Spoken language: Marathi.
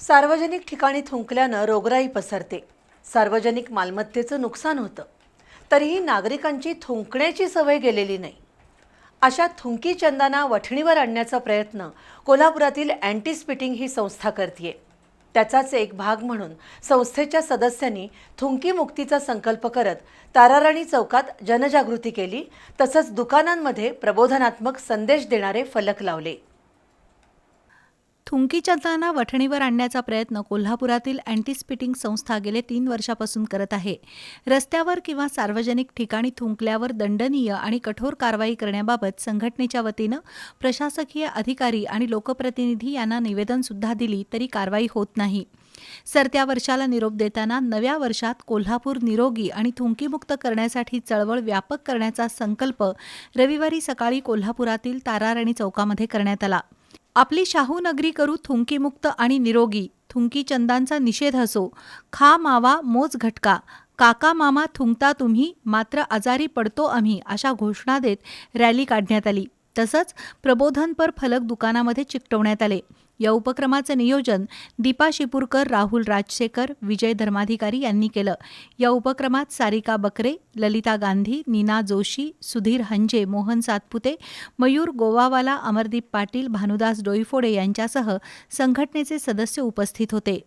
सार्वजनिक ठिकाणी थुंकल्यानं रोगराई पसरते. सार्वजनिक मालमत्तेचं नुकसान होतं. तरीही नागरिकांची थुंकण्याची सवय गेलेली नाही. अशा थुंकी चंदाना वठणीवर आणण्याचा प्रयत्न कोल्हापुरातील अँटी स्पिटिंग ही संस्था करते त्याचाच एक भाग म्हणून संस्थेच्या सदस्यांनी थुंकी मुक्तीचा संकल्प करत ताराराणी चौकात जनजागृती केली तसंच दुकानांमध्ये प्रबोधनात्मक संदेश देणारे फलक लावले. थुंकीच्या जाना वठणीवर आणण्याचा प्रयत्न कोल्हापुरातील अँटी स्पिटिंग संस्था गेले तीन वर्षापासून करत आहे. रस्त्यावर किंवा सार्वजनिक ठिकाणी थुंकल्यावर दंडनीय आणि कठोर कारवाई करण्याबाबत संघटनेच्या वतीनं प्रशासकीय अधिकारी आणि लोकप्रतिनिधी यांना निवेदनसुद्धा दिली तरी कारवाई होत नाही. सरत्या वर्षाला निरोप देताना नव्या वर्षात कोल्हापूर निरोगी आणि थुंकीमुक्त करण्यासाठी चळवळ व्यापक करण्याचा संकल्प रविवारी सकाळी कोल्हापुरातील ताराराणी चौकामध्ये करण्यात आला. आपली शाहू नगरी करू थुंकीमुक्त आणि निरोगी. थुंकी चंदांचा निषेध असो. खा मावा मोज घटका. काका मामा थुंकता तुम्ही मात्र आजारी पडतो आम्ही अशा घोषणा देत रॅली काढण्यात आली. तसंच प्रबोधनपर फलक दुकानामध्ये चिकटवण्यात आले. या उपक्रमाचं नियोजन दीपा शिपूरकर राहुल राजशेखर विजय धर्माधिकारी यांनी केलं. या उपक्रमात सारिका बकरे ललिता गांधी नीना जोशी सुधीर हंजे मोहन सातपुते मयूर गोवावाला अमरदीप पाटील भानुदास डोईफोडे यांच्यासह संघटनेचे सदस्य उपस्थित होते.